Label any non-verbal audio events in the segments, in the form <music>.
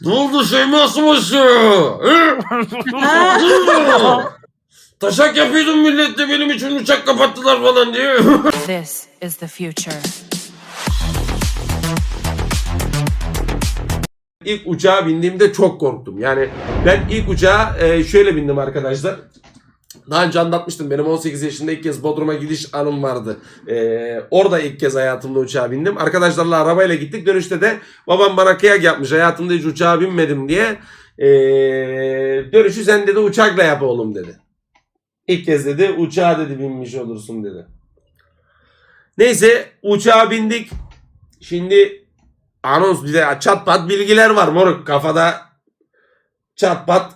Ne oldu Şeyma Subaşı? He? <laughs> Taşak yapıyordum millette benim için uçak kapattılar falan diye. <laughs> This is the future. İlk uçağa bindiğimde çok korktum. Yani ben ilk uçağa e, şöyle bindim arkadaşlar. Daha önce anlatmıştım. Benim 18 yaşında ilk kez Bodrum'a gidiş anım vardı. Ee, orada ilk kez hayatımda uçağa bindim. Arkadaşlarla arabayla gittik. Dönüşte de babam bana kıyak yapmış. Hayatımda hiç uçağa binmedim diye. Ee, dönüşü sen dedi uçakla yap oğlum dedi. İlk kez dedi uçağa dedi binmiş olursun dedi. Neyse uçağa bindik. Şimdi anons bize çat pat bilgiler var moruk kafada çat pat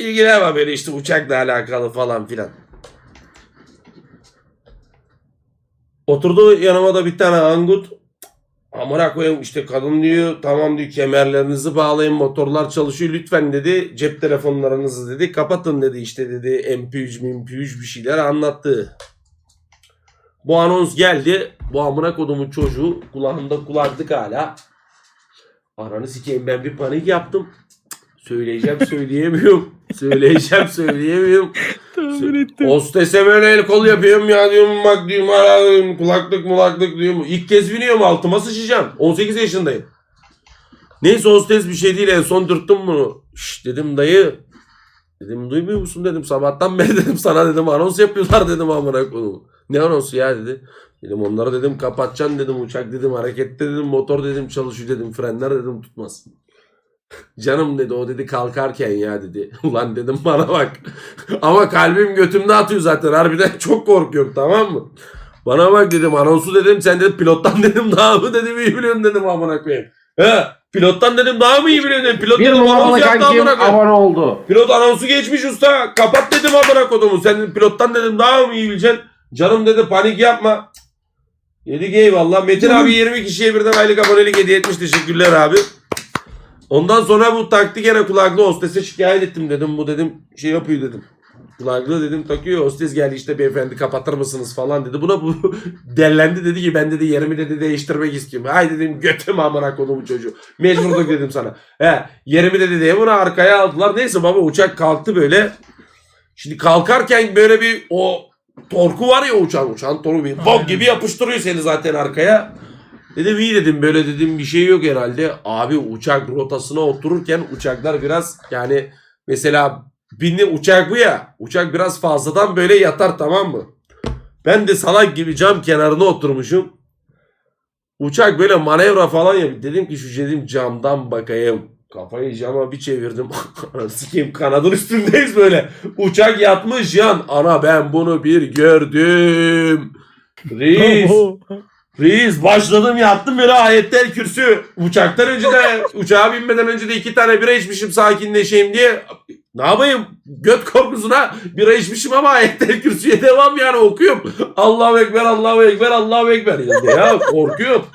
bilgiler var işte uçakla alakalı falan filan. Oturdu yanıma da bir tane angut. Amına koyayım işte kadın diyor tamam diyor kemerlerinizi bağlayın motorlar çalışıyor lütfen dedi cep telefonlarınızı dedi kapatın dedi işte dedi MP3 MP3 bir şeyler anlattı. Bu anons geldi. Bu amına kodumun çocuğu kulağımda kulaklık hala. Ananı sikeyim ben bir panik yaptım. Söyleyeceğim söyleyemiyorum. Söyleyeceğim söyleyemiyorum. Hostese böyle el kol yapıyorum ya diyorum bak diyorum ara diyorum, kulaklık mulaklık diyorum. İlk kez biniyorum altıma sıçacağım. 18 yaşındayım. Neyse hostes bir şey değil en son dürttüm bunu. Şş dedim dayı. Dedim duymuyor musun dedim sabahtan beri <laughs> dedim sana dedim anons yapıyorlar <laughs> dedim amına koyayım. Ne anonsu ya dedi. Dedim onları dedim kapatacaksın dedim uçak dedim harekette dedim motor dedim çalışıyor dedim frenler dedim tutmaz. Canım dedi o dedi kalkarken ya dedi. <laughs> Ulan dedim bana bak. <laughs> Ama kalbim götümde atıyor zaten harbiden <laughs> çok korkuyorum tamam mı? Bana bak dedim anonsu dedim sen dedim pilottan dedim daha mı dedim iyi biliyorsun dedim amına koyayım. He pilottan dedim daha mı iyi biliyorsun dedim. Pilot Bir dedim numaralı anons yaptı kankim amına koyayım. abone oldu. Pilot anonsu geçmiş usta. Kapat dedim amına kodumu. Sen dedim, pilottan dedim daha mı iyi bileceksin? Canım dedi panik yapma. Yedik eyvallah. Metin abi 20 kişiye birden aylık abonelik hediye etmiş. Teşekkürler abi. Ondan sonra bu taktı gene kulaklı hostese şikayet ettim dedim. Bu dedim şey yapıyor dedim. Kulaklığı dedim takıyor. Hostes geldi işte beyefendi kapatır mısınız falan dedi. Buna bu <laughs> dellendi dedi ki ben dedi yerimi dedi değiştirmek istiyorum. Hay dedim götüm amına kodumu çocuğu. Mecburduk dedim sana. He yerimi dedi diye bunu arkaya aldılar. Neyse baba uçak kalktı böyle. Şimdi kalkarken böyle bir o torku var ya uçağın. Uçağın torku bir bok gibi yapıştırıyor seni zaten arkaya. Dedim iyi dedim böyle dedim bir şey yok herhalde. Abi uçak rotasına otururken uçaklar biraz yani mesela bindi uçak bu ya. Uçak biraz fazladan böyle yatar tamam mı? Ben de salak gibi cam kenarına oturmuşum. Uçak böyle manevra falan yapıyor. Dedim ki şu dedim camdan bakayım. Kafayı cama bir çevirdim. <laughs> Sikeyim kanadın üstündeyiz böyle. Uçak yatmış yan. Ana ben bunu bir gördüm. Reis. <laughs> Reis başladım yattım böyle ayetler kürsü. Uçaktan önce de <laughs> uçağa binmeden önce de iki tane bira içmişim sakinleşeyim diye. Ne yapayım? Göt korkusuna bira içmişim ama ayetler kürsüye devam yani okuyorum. Allahu Ekber, Allahu Ekber, Allahu Ekber. Ya, ya korkuyorum.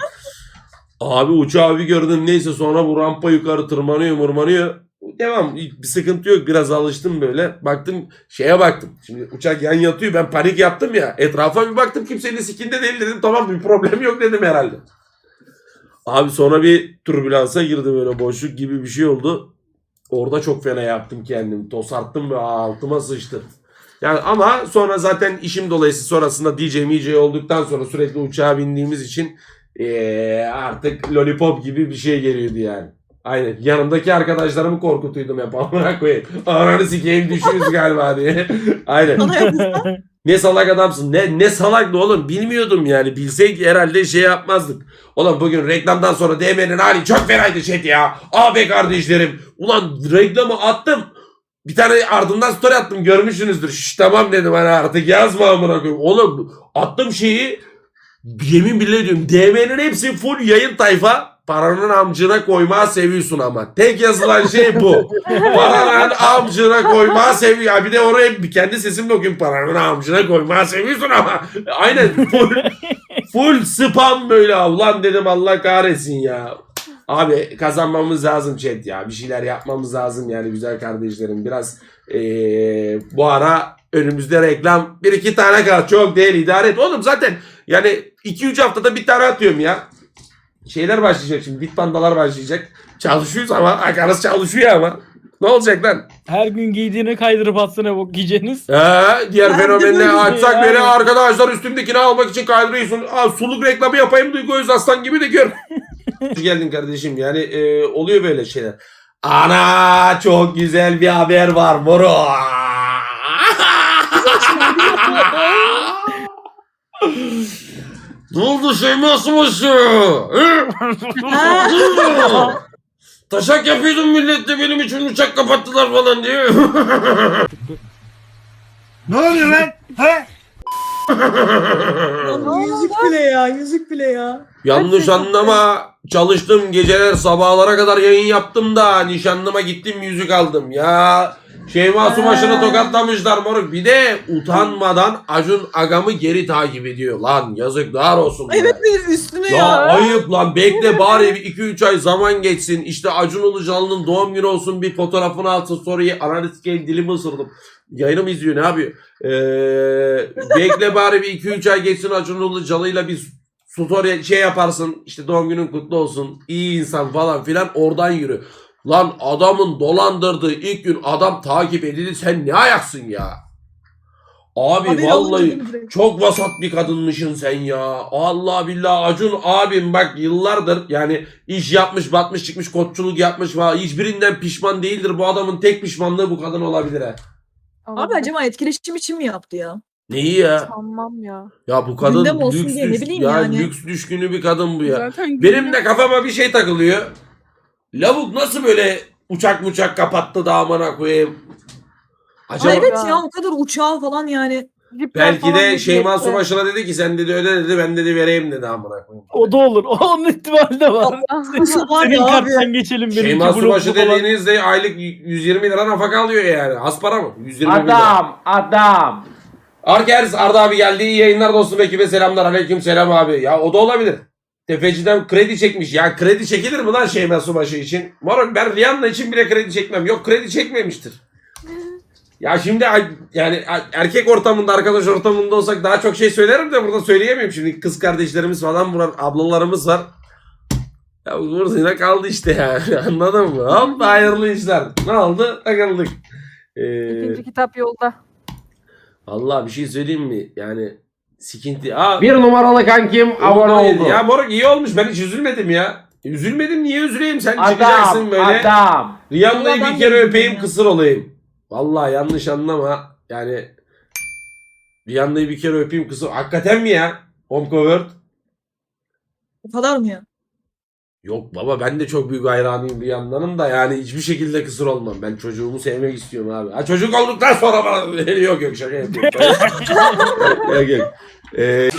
Abi uçağı bir gördüm neyse sonra bu rampa yukarı tırmanıyor mırmanıyor. Devam bir sıkıntı yok biraz alıştım böyle. Baktım şeye baktım. Şimdi uçak yan yatıyor ben panik yaptım ya. Etrafa bir baktım kimsenin sikinde değil dedim tamam bir problem yok dedim herhalde. Abi sonra bir türbülansa girdi böyle boşluk gibi bir şey oldu. Orada çok fena yaptım kendimi. Tosarttım ve altıma sıçtı. Yani ama sonra zaten işim dolayısıyla sonrasında DJ MJ olduktan sonra sürekli uçağa bindiğimiz için eee, artık lollipop gibi bir şey geliyordu yani. Aynen. Yanımdaki arkadaşlarımı korkutuydum hep. Amına koyayım. Ananı sikeyim düşüyoruz galiba diye. <laughs> Aynen. Ne salak adamsın. Ne ne salak oğlum. Bilmiyordum yani. Bilsek herhalde şey yapmazdık. Oğlum bugün reklamdan sonra DM'nin hali çok fenaydı chat ya. Abi kardeşlerim. Ulan reklamı attım. Bir tane ardından story attım görmüşsünüzdür. Şş tamam dedim hani artık yazma amına koyayım. Oğlum attım şeyi yemin bile ediyorum DM'nin hepsi full yayın tayfa. Paranın amcına koyma seviyorsun ama. Tek yazılan şey bu. Paranın amcına koyma seviyor. Ya Bir de oraya bir kendi sesimle okuyayım. Paranın amcına koyma seviyorsun ama. Aynen full, full spam böyle. Ulan dedim Allah kahretsin ya. Abi kazanmamız lazım chat ya. Bir şeyler yapmamız lazım yani güzel kardeşlerim. Biraz eee, bu ara önümüzde reklam. Bir iki tane kal. Çok değil idare et. Oğlum zaten yani 2-3 haftada bir tane atıyorum ya. Şeyler başlayacak şimdi. Bit bandalar başlayacak. Çalışıyoruz ama akarız çalışıyor ama. Ne olacak lan? Her gün giydiğini kaydırıp atsana bok giyeceğiniz. Ee, diğer Ben de fenomenle böyle açsak yani. beni arkadaşlar üstümdekini almak için kaydırıyorsun. Aa, suluk reklamı yapayım Duygu Özaslan gibi de gör. <laughs> Hoş geldin kardeşim yani e, oluyor böyle şeyler. Ana çok güzel bir haber var moro. Ne oldu Şeyma Subaşı? Hı? Ne oldu? Taşak yapıyordum millette benim için uçak kapattılar falan diye. Ne oluyor lan? He? Yüzük bile ya yüzük bile ya. Yanlış anlama. Çalıştım geceler sabahlara kadar yayın yaptım da nişanlıma gittim yüzük aldım ya. Şeyma Subaşı'nı tokatlamışlar moruk. Bir de utanmadan Acun Agam'ı geri takip ediyor. Lan yazıklar olsun. Evet üstüne Ya ya. ayıp lan bekle bari bir 2-3 ay zaman geçsin. İşte Acun Ilıcalı'nın doğum günü olsun bir fotoğrafını atsın story'ye analiz sikeyim dilimi ısırdım. Yayını mı izliyor ne yapıyor? Ee, bekle bari bir 2-3 ay geçsin Acun Ilıcalı'yla bir story şey yaparsın. İşte doğum günün kutlu olsun. iyi insan falan filan oradan yürü. Lan adamın dolandırdığı ilk gün adam takip edildi. Sen ne ayaksın ya? Abi Haber vallahi çok vasat bir kadınmışsın sen ya. Allah billah Acun abim bak yıllardır yani iş yapmış batmış çıkmış koççuluk yapmış falan. Hiçbirinden pişman değildir. Bu adamın tek pişmanlığı bu kadın olabilir ha. Abi acaba etkileşim için mi yaptı ya? Neyi ya? Sanmam ya. Ya bu kadın Gündem olsun lüks, diye, ne düş- bileyim ya yani. lüks düşkünü bir kadın bu ya. Zaten Benim de kafama bir şey takılıyor. Lavuk nasıl böyle uçak muçak kapattı da amına koyayım. Acaba evet Ya. ya o kadar uçağı falan yani. Dipler belki falan de yok Şeyma. Subaşı'na dedi ki sen dedi öde dedi ben dedi vereyim dedi amına koyayım. O da olur. <laughs> Onun ihtimali de var. Senin karttan geçelim benimki Şeyma Subaşı falan. dediğinizde aylık 120 lira nafaka alıyor yani. Az para mı? 120 lira. Adam, adam. Arkers Arda abi geldi. İyi yayınlar dostum ekibe selamlar. Aleyküm selam abi. Ya o da olabilir. Tefeciden kredi çekmiş. Ya kredi çekilir mi lan Şeyma Subaşı için? Moruk ben Rihanna için bile kredi çekmem. Yok kredi çekmemiştir. Ya şimdi yani erkek ortamında arkadaş ortamında olsak daha çok şey söylerim de burada söyleyemiyorum. Şimdi kız kardeşlerimiz falan var ablalarımız var. Ya burada yine kaldı işte yani <laughs> anladın mı? Hop hayırlı işler. Ne oldu? Takıldık. Ee, İkinci kitap yolda. Allah bir şey söyleyeyim mi? Yani sikinti. Aa, Bir numaralı kankim abone oldu. Ya moruk iyi olmuş. Ben hiç üzülmedim ya. Üzülmedim niye üzüleyim? Sen Adam, çıkacaksın böyle. adam. Rihanna'yı bir kere öpeyim kısır olayım. Vallahi yanlış anlama. Yani Rihanna'yı bir kere öpeyim kısır. Hakikaten mi ya? Home covered. O kadar mı ya? Yok baba ben de çok büyük hayranıyım Rihanna'nın da yani hiçbir şekilde kısır olmam. Ben çocuğumu sevmek istiyorum abi. Ha çocuk olduktan sonra bana <laughs> yok yok şaka yapıyorum. <laughs> yok yok. Ee,